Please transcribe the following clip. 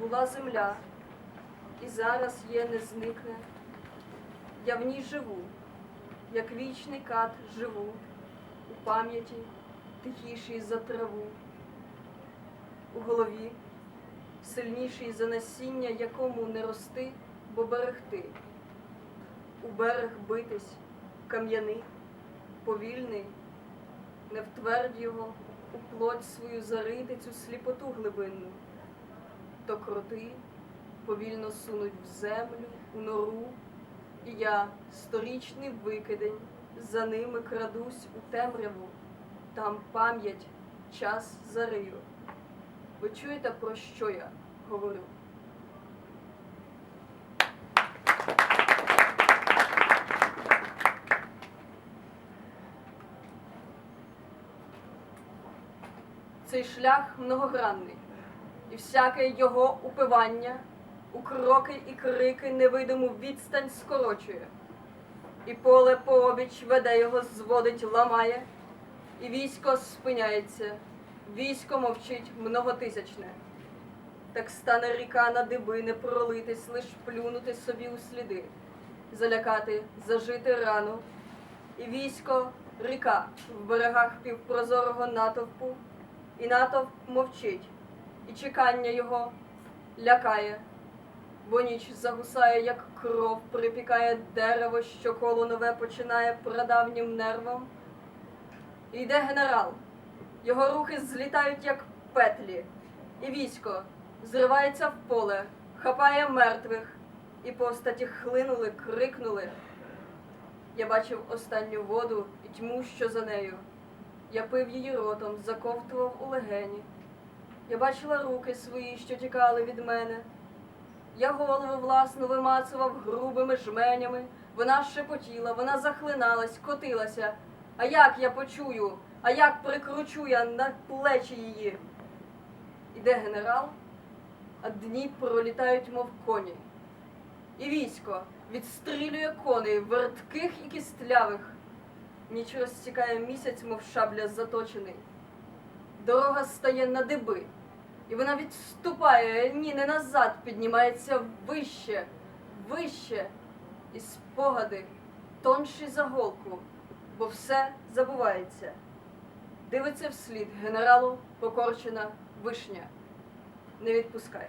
була земля, і зараз є не зникне. Я в ній живу, як вічний кат живу, у пам'яті тихіший за траву, у голові сильніший за насіння, якому не рости, бо берегти. У берег битись, кам'яний, повільний, не втвердь його, у плоть свою зарити цю сліпоту глибинну, то кроти повільно сунуть в землю, у нору, і я, сторічний викидень, за ними крадусь у темряву, там пам'ять, час зарию. Ви чуєте, про що я говорю? Цей шлях многогранний, і всяке його упивання у кроки і крики невидиму відстань скорочує, і поле пообіч веде його, зводить, ламає, і військо спиняється, військо мовчить многотисячне. Так стане ріка на диби, не пролитись, лиш плюнути собі у сліди, залякати, зажити рану, і військо ріка в берегах півпрозорого натовпу, і натовп мовчить, і чекання його лякає, бо ніч загусає, як кров, припікає дерево, що коло нове починає прадавнім нервом. І йде генерал, його рухи злітають, як петлі, і військо зривається в поле, хапає мертвих, і постаті хлинули, крикнули. Я бачив останню воду і тьму, що за нею. Я пив її ротом, заковтував у легені. Я бачила руки свої, що тікали від мене. Я голову власну вимацував грубими жменями. Вона шепотіла, вона захлиналась, котилася. А як я почую, а як прикручу я на плечі її? Іде генерал, а дні пролітають, мов коні. І військо відстрілює коней, вертких і кістлявих. Ніч розсікає місяць, мов шабля заточений. Дорога стає на диби, і вона відступає, ні, не назад, піднімається вище, вище, і спогади тонші за голку, бо все забувається. Дивиться вслід генералу покорчена вишня, не відпускає.